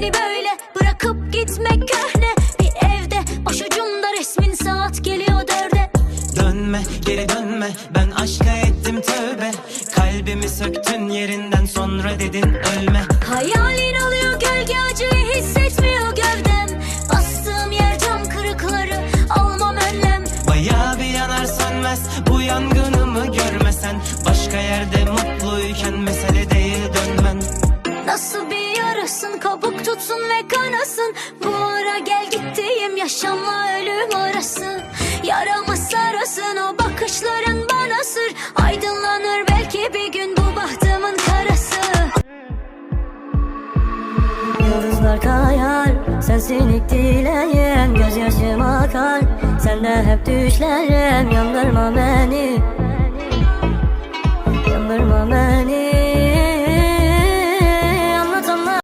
beni böyle bırakıp gitmek köhne. Bir evde başucumda resmin saat geliyor dörde. Dönme geri dönme ben aşka ettim tövbe. Kalbimi söktün yerinden sonra dedin ölme. Hayalin alıyor gölge acıyı hissetmiyor gövdem. Bastığım yer cam kırıkları almam önlem. Bayağı bir yanar sönmez bu yangınımı Yarasın kabuk tutsun ve kanasın. Bu ara gel gittiğim yaşamla ölüm arası. Yaramı sarasın o bakışların bana sır Aydınlanır belki bir gün bu bahtımın karası. Yıldızlar kayar Sensin dileyen Gözyaşım akar. Sende hep düşlerim Yandırma beni